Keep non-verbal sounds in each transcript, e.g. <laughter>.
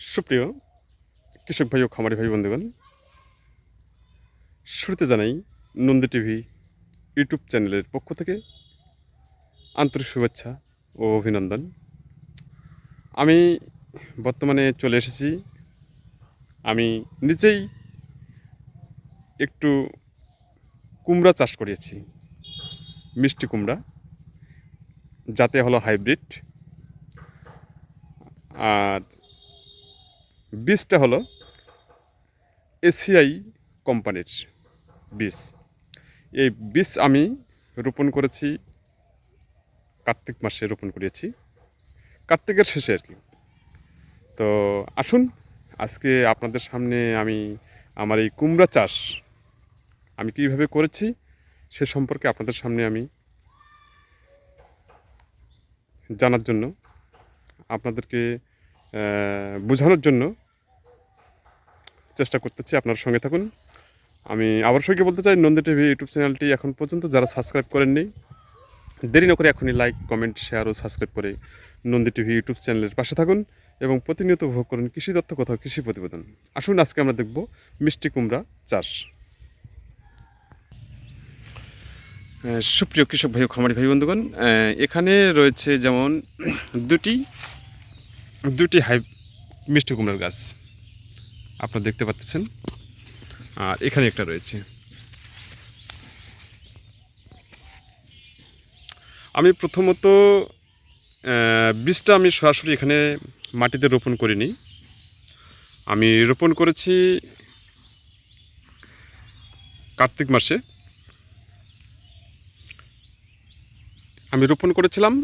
সুপ্রিয় কৃষক ভাই ও খামারি ভাই বন্ধুগণ, শুরুতে জানাই নন্দী টিভি ইউটিউব চ্যানেলের পক্ষ থেকে আন্তরিক শুভেচ্ছা ও অভিনন্দন। আমি বর্তমানে চলে এসেছি, আমি নিজেই একটু কুমড়া চাষ করিয়েছি, মিষ্টি কুমড়া, যাতে হলো হাইব্রিড আর বীজটা হলো এসিআই কোম্পানির বীজ এই বীজ আমি রোপণ করেছি, কার্তিক মাসে রোপণ করিয়েছি কার্তিকের শেষে আর কি। তো আসুন, আজকে আপনাদের সামনে আমি আমার এই কুমড়া চাষ আমি কীভাবে করেছি সে সম্পর্কে আপনাদের সামনে আমি জানার জন্য, আপনাদেরকে বোঝানোর জন্য চেষ্টা করতেছি আপনার সঙ্গে থাকুন। আমি আবার সঙ্গে বলতে চাই, নন্দী টিভি ইউটিউব চ্যানেলটি এখন পর্যন্ত যারা সাবস্ক্রাইব করেননি, দেরি না করে এখনই লাইক কমেন্ট শেয়ার ও সাবস্ক্রাইব করে নন্দী টিভি ইউটিউব চ্যানেলের পাশে থাকুন এবং প্রতিনিয়ত উপভোগ করুন কৃষি তথ্য কোথাও কৃষি প্রতিবেদন। আসুন, আজকে আমরা দেখব মিষ্টি কুমড়া চাষ। সুপ্রিয় কৃষক ভাই খামারি ভাই বন্ধুগণ এখানে রয়েছে যেমন দুটি দুটি হাই মিষ্টি কুমড়ার গাছ। আপনারা দেখতে পাচ্ছেন। আর এখানে একটা রয়েছে। আমি প্রথমত বীজটা আমি সরাসরি এখানে মাটিতে রোপণ করিনি। আমি রোপণ করেছি কার্তিক মাসে। আমি রোপণ করেছিলাম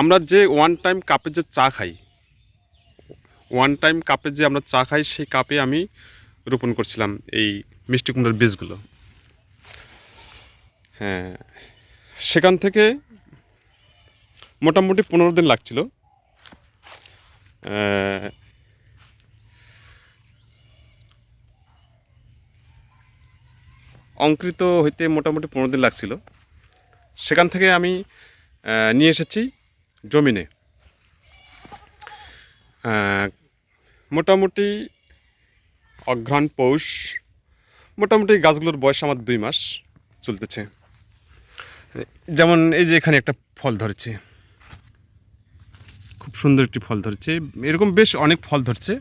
আমরা যে ওয়ান টাইম কাপে যে চা খাই ওয়ান টাইম কাপে যে আমরা চা খাই, সেই কাপে আমি রোপণ করছিলাম এই মিষ্টি কুমড়ার বীজগুলো। হ্যাঁ সেখান থেকে মোটামুটি পনেরো দিন লাগছিল। অঙ্কৃত হইতে মোটামুটি পনেরো দিন লাগছিল। সেখান থেকে আমি নিয়ে এসেছি জমিনে। মোটামুটি অঘ্রাণ পৌষ, মোটামুটি গাছগুলোর বয়স আমার দুই মাস চলতেছে। যেমন এই যে এখানে একটা ফল ধরেছে। খুব সুন্দর একটি ফল ধরেছে। এরকম বেশ অনেক ফল ধরছে।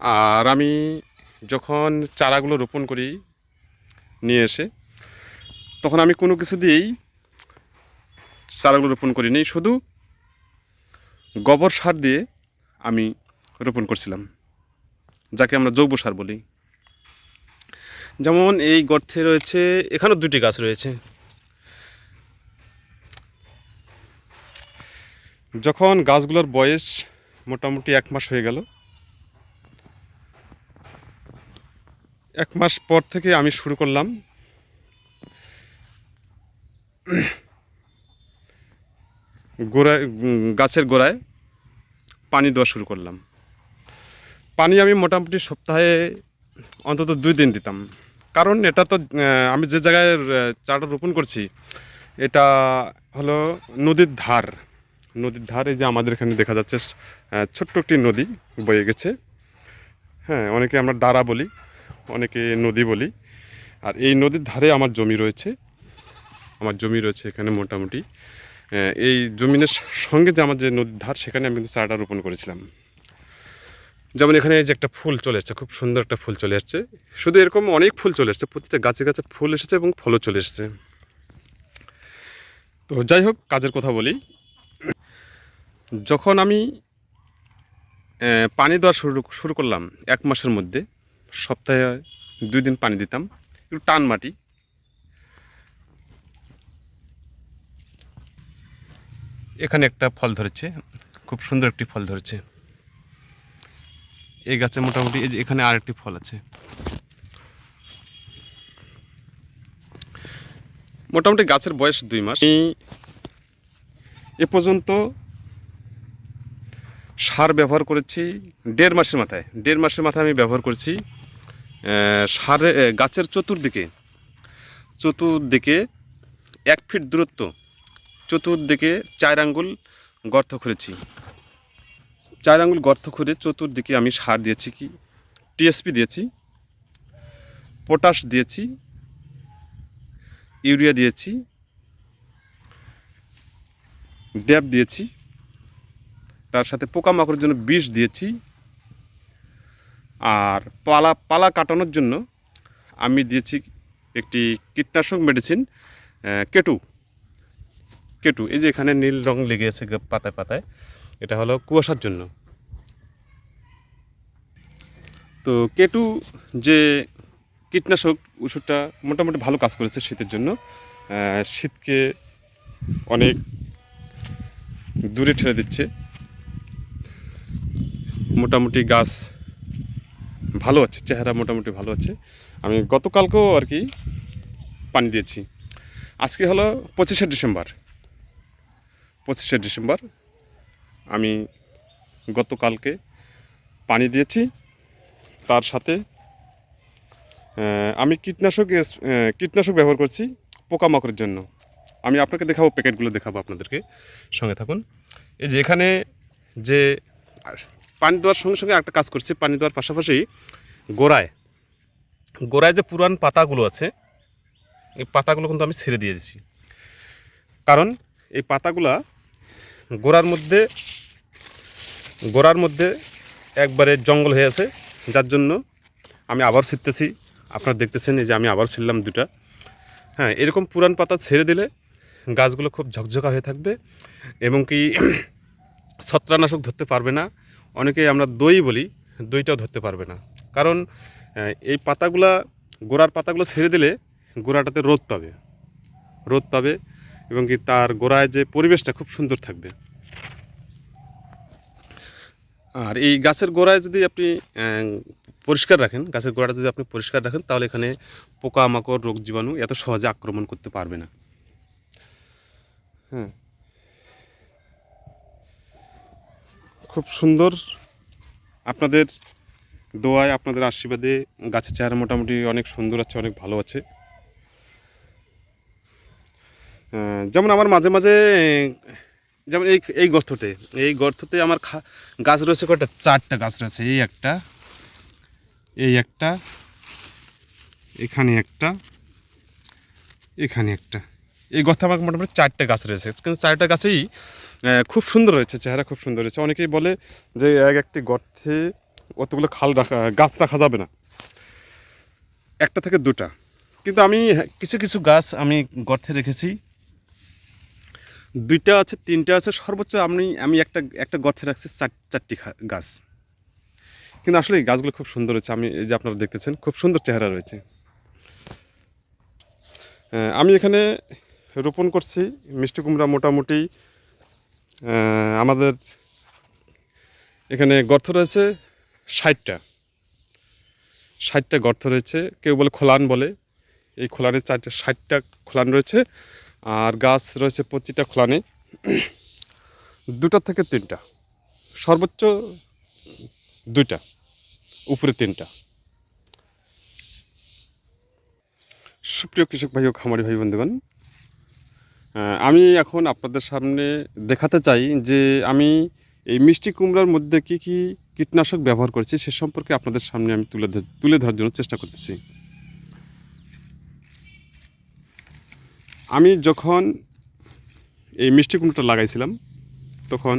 আর আমি যখন চারাগুলো রোপণ করি নিয়ে এসে, তখন আমি কোনো কিছু দিয়েই চারাগুলো রোপণ করিনি, শুধু গোবর সার দিয়ে আমি রোপণ করছিলাম, যাকে আমরা জৈব সার বলি। যেমন এই গর্তে রয়েছে, এখানেও দুটি গাছ রয়েছে। যখন গাছগুলোর বয়স মোটামুটি এক মাস হয়ে গেল, এক মাস পর থেকে আমি শুরু করলাম গোড়ায় গাছের গোড়ায় পানি দেওয়া শুরু করলাম। পানি আমি মোটামুটি সপ্তাহে অন্তত দুই দিন দিতাম। কারণ এটা তো আমি যে জায়গায় চারা রোপণ করছি, এটা হলো নদীর ধার। নদীর ধার যে আমাদের এখানে দেখা যাচ্ছে ছোট্ট একটি নদী বয়ে গেছে। হ্যাঁ অনেকে আমরা ডারা বলি, অনেকে নদী বলি। আর এই নদীর ধারে আমার জমি রয়েছে। আমার জমি রয়েছে এখানে মোটামুটি। এই জমিনের সঙ্গে যে আমার যে নদীর ধার, সেখানে আমি কিন্তু চারাটা রোপণ করেছিলাম। যেমন এখানে যে একটা ফুল চলে এসছে, খুব সুন্দর একটা ফুল চলে এসছে। শুধু এরকম অনেক ফুল চলে এসছে, প্রতিটা গাছে গাছে ফুল এসেছে এবং ফলও চলে এসেছে। তো যাই হোক, কাজের কথা বলি। যখন আমি পানি দেওয়া শুরু শুরু করলাম, এক মাসের মধ্যে, সপ্তাহে দুই দিন পানি দিতাম, একটু টান মাটি। এখানে একটা ফল ধরেছে, খুব সুন্দর একটি ফল ধরেছে। এই গাছে মোটামুটি এখানে আর একটি ফল আছে। মোটামুটি গাছের বয়স দুই মাস। এ পর্যন্ত সার ব্যবহার করেছি দেড় মাসের মাথায়। দেড় মাসের মাথায় আমি ব্যবহার করেছি সারে গাছের চতুর্দিকে চতুর্দিকে এক ফিট দূরত্ব চতুর্দিকে চার আঙ্গুল গর্ত করেছি চার আঙ্গুল গর্ত করে চতুর্দিকে আমি সার দিয়েছি কি? টিএসপি দিয়েছি, পটাশ দিয়েছি, ইউরিয়া দিয়েছি, ড্যাব দিয়েছি, তার সাথে পোকামাকড়ের জন্য বিষ দিয়েছি, আর পালা পালা কাটানোর জন্য আমি দিয়েছি একটি কীটনাশক মেডিসিন কেটু। কেটু, এই যে এখানে নীল রং লেগে আছে পাতায় পাতায়, এটা হলো কুয়াশার জন্য। তো কেটু যে কীটনাশক ওষুধটা মোটামুটি ভালো কাজ করেছে শীতের জন্য শীতকে অনেক দূরে ঠেলে দিচ্ছে। মোটামুটি গাছ ভালো আছে, চেহারা মোটামুটি ভালো আছে। আমি গতকালকেও আর কি পানি দিয়েছি। আজকে হলো পঁচিশে ডিসেম্বর। পঁচিশে ডিসেম্বর। আমি গতকালকে পানি দিয়েছি। তার সাথে আমি কীটনাশক কীটনাশক ব্যবহার করছি পোকামাকড়ের জন্য। আমি আপনাকে দেখাবো, প্যাকেটগুলো দেখাবো আপনাদেরকে। সঙ্গে থাকুন। এই যে এখানে যে পানি দেওয়ার সঙ্গে সঙ্গে একটা কাজ করছি। পানি দেওয়ার পাশাপাশি গোড়ায় গোড়ায় যে পুরান পাতাগুলো আছে, এই পাতাগুলো কিন্তু আমি ছেড়ে দিয়ে দিছি কারণ এই পাতাগুলা গোড়ার মধ্যে গোড়ার মধ্যে একবারে জঙ্গল হয়ে আছে। যার জন্য আমি আবার ছিটতেছি। আপনারা দেখতেছেন যে আমি আবার ছিললাম দুটা। হ্যাঁ এরকম পুরান পাতা ছেড়ে দিলে গাছগুলো খুব ঝকঝকা হয়ে থাকবে এবং কি <clears throat> ছত্রানাশক ধরতে পারবে না। অনেকে আমরা দই বলি, দইটাও ধরতে পারবে না। কারণ এই পাতাগুলা, গোড়ার পাতাগুলো ছেড়ে দিলে গোড়াটাতে রোদ পাবে। রোদ পাবে। এবং কি তার গোড়ায় যে পরিবেশটা খুব সুন্দর থাকবে। আর এই গাছের গোড়ায় যদি আপনি পরিষ্কার রাখেন, গাছের গোড়াটা যদি আপনি পরিষ্কার রাখেন, তাহলে এখানে পোকামাকড়, রোগ জীবাণু এত সহজে আক্রমণ করতে পারবে না। হ্যাঁ খুব সুন্দর আপনাদের দোয়ায়, আপনাদের আশীর্বাদে গাছের চেহারা মোটামুটি অনেক সুন্দর আছে, অনেক ভালো আছে। যেমন আমার মাঝে মাঝে যেমন এই এই গর্ততে এই গর্ততে আমার গাছ রয়েছে কয়টা? চারটা গাছ রয়েছে, এই একটা এই একটা, এখানে একটা এখানে একটা। এই গর্তে আমার মোটামুটি চারটে গাছ রয়েছে, কিন্তু চারটা গাছেই খুব সুন্দর রয়েছে, চেহারা খুব সুন্দর হয়েছে অনেকেই বলে যে এক একটি গর্তে অতগুলো খাল রাখা, গাছ রাখা যাবে না। একটা থেকে দুটা। কিন্তু আমি কিছু কিছু গাছ আমি গর্তে রেখেছি। দুইটা আছে, তিনটা আছে, সর্বোচ্চ আপনি আমি একটা একটা গর্তে রাখছি চার, চারটি গাছ। কিন্তু আসলে এই গাছগুলো খুব সুন্দর হয়েছে। আমি এই যে আপনারা দেখতেছেন, খুব সুন্দর চেহারা রয়েছে। আমি এখানে রোপণ করছি মিষ্টি কুমড়া মোটামুটি। আমাদের এখানে গর্ত রয়েছে ষাটটা। ষাটটা গর্ত রয়েছে, কেউ বলে খোলান বলে। এই খোলানের চারটে, ষাটটা খোলান রয়েছে। আর গাছ রয়েছে প্রতিটা খোলানে। দুটা থেকে তিনটা। সর্বোচ্চ দুইটা, উপরে তিনটা। সুপ্রিয় কৃষক ভাই ও খামারি ভাই বন্ধুগণ আমি এখন আপনাদের সামনে দেখাতে চাই যে আমি এই মিষ্টি কুমড়ার মধ্যে কি কি কীটনাশক ব্যবহার করেছি সে সম্পর্কে আপনাদের সামনে আমি তুলে তুলে ধরার জন্য চেষ্টা করতেছি। আমি যখন এই মিষ্টি কুমড়োটা লাগাইছিলাম, তখন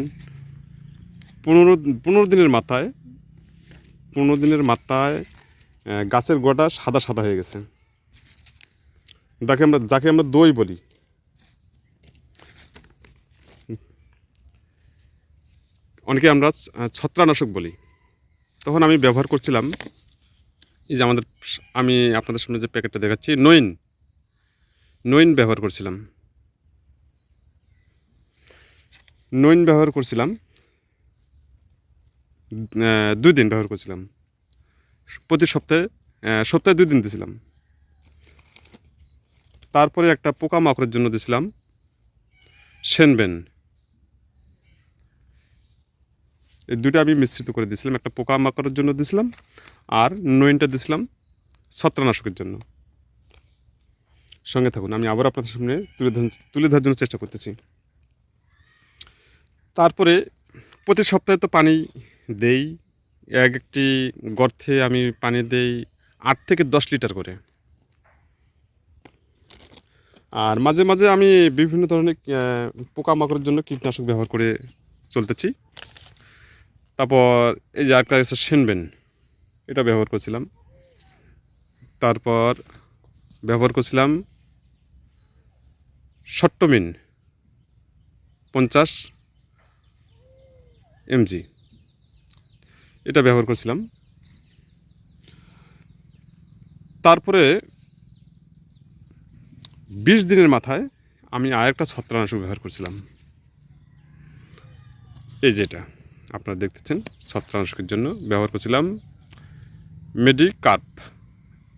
পনেরো পনেরো দিনের মাথায়, পনেরো দিনের মাথায় গাছের গোড়াটা সাদা সাদা হয়ে গেছে। যাকে আমরা যাকে আমরা দই বলি। অনেকে আমরা ছত্রানাশক বলি। তখন আমি ব্যবহার করছিলাম, এই যে আমাদের, আমি আপনাদের সামনে যে প্যাকেটটা দেখাচ্ছি, নইন। নইন ব্যবহার করছিলাম। নইন ব্যবহার করছিলাম। দুই দিন ব্যবহার করছিলাম। প্রতি সপ্তাহে সপ্তাহে দুই দিন দিয়েছিলাম তারপরে একটা পোকামাকড়ের জন্য দিয়েছিলাম সেনবেন। এই দুটো আমি মিশ্রিত করে দিয়েছিলাম একটা পোকামাকড়ের জন্য দিয়েছিলাম আর নইনটা দিয়েছিলাম ছত্রানাশকের জন্য। সঙ্গে থাকুন। আমি আবার আপনাদের সামনে তুলে তুলে ধরার জন্য চেষ্টা করতেছি। তারপরে প্রতি সপ্তাহে তো পানি দেই। এক একটি গর্তে আমি পানি দেই আট থেকে দশ লিটার করে। আর মাঝে মাঝে আমি বিভিন্ন ধরনের পোকামাকড়ের জন্য কীটনাশক ব্যবহার করে চলতেছি। তারপর এই যে একটা আছে সেনবেন, এটা ব্যবহার করছিলাম। তারপর ব্যবহার করছিলাম সট্টমিন, পঞ্চাশ এমজি। এটা ব্যবহার করছিলাম। তারপরে বিশ দিনের মাথায় আমি আরেকটা ছত্রানাশক ব্যবহার করছিলাম। এই যেটা আপনারা দেখতেছেন ছত্রানাশকের জন্য ব্যবহার করছিলাম। মেডিকার্প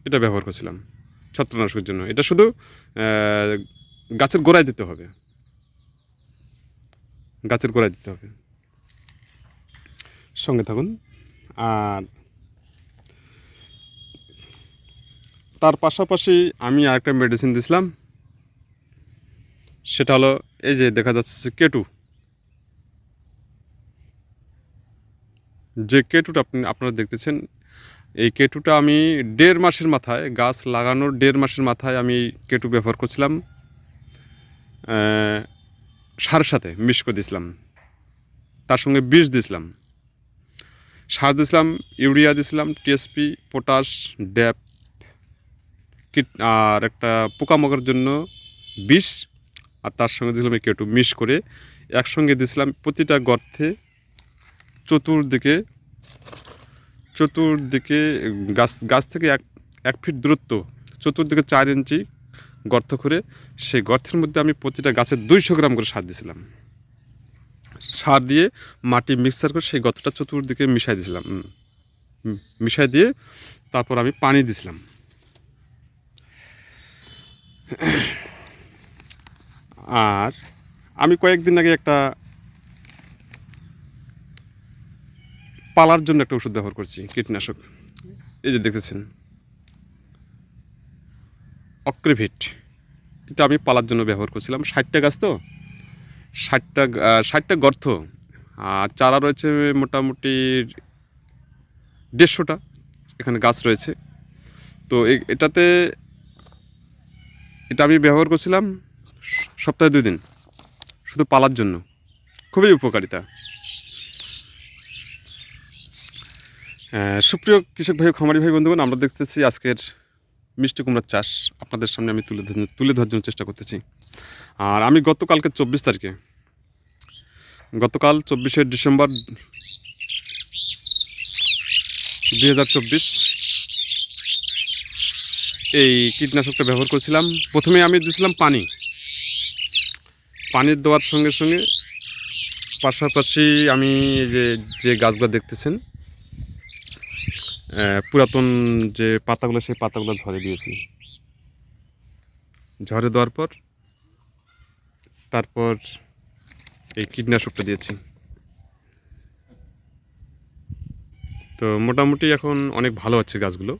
এটা ব্যবহার করছিলাম ছত্রানাশকের জন্য। এটা শুধু গাছের গোড়ায় দিতে হবে। গাছের গোড়ায় দিতে হবে। সঙ্গে থাকুন। আর তার পাশাপাশি আমি আরেকটা মেডিসিন দিছিলাম। সেটা হলো এই যে দেখা যাচ্ছে কেটু যে কেটুটা আপনি, আপনারা দেখতেছেন, এই কেটুটা আমি দেড় মাসের মাথায়, গাছ লাগানোর দেড় মাসের মাথায় আমি কেটু ব্যবহার করছিলাম। সারের সাথে মিক্স করে দিয়েছিলাম। তার সঙ্গে বিষ দিয়েছিলাম। সার দিয়েছিলাম, ইউরিয়া দিয়েছিলাম, টিএসপি, পটাশ, ড্যাপ, কীট, আর একটা পোকামাকড়ের জন্য বিষ, আর তার সঙ্গে দিছিলাম এই একটু মিক্স করে। একসঙ্গে দিয়েছিলাম প্রতিটা গর্তে চতুর্দিকে চতুর্দিকে গাছ গাছ থেকে এক এক ফিট দূরত্ব, চতুর্দিকে চার ইঞ্চি গর্ত করে সেই গর্তের মধ্যে আমি প্রতিটা গাছের দুইশো গ্রাম করে সার দিয়েছিলাম সার দিয়ে মাটি মিক্সার করে সেই গর্তটা চতুর্দিকে মিশাই দিয়েছিলাম মিশাই দিয়ে তারপর আমি পানি দিয়েছিলাম আর আমি কয়েকদিন আগে একটা পালার জন্য একটা ওষুধ ব্যবহার করছি, কীটনাশক। এই যে দেখতেছেন অক্রিভিট এটা আমি পালার জন্য ব্যবহার করছিলাম। ষাটটা গাছ তো? ষাটটা ষাটটা গর্ত। আর চারা রয়েছে মোটামুটি দেড়শোটা। এখানে গাছ রয়েছে। তো এটাতে, এটা আমি ব্যবহার করছিলাম সপ্তাহে দুই দিন। শুধু পালার জন্য। খুবই উপকারিতা। সুপ্রিয় কৃষক ভাই খামারি ভাই, বন্ধুগণ, আমরা দেখতেছি আজকের মিষ্টি কুমড়ার চাষ আপনাদের সামনে আমি তুলে তুলে ধরার জন্য চেষ্টা করতেছি। আর আমি গতকালকে চব্বিশ তারিখে গতকাল চব্বিশে ডিসেম্বর দুই হাজার চব্বিশ এই কীটনাশকটা ব্যবহার করেছিলাম। প্রথমে আমি দিয়েছিলাম পানি। পানি দেওয়ার সঙ্গে সঙ্গে পাশাপাশি আমি যে যে গাছগুলো দেখতেছেন পুরাতন যে পাতাগুলো, সেই পাতাগুলো ঝরে দিয়েছি। ঝরে দেওয়ার পর, তারপর এই কীটনাশকটা দিয়েছি। তো মোটামুটি এখন অনেক ভালো আছে গাছগুলো।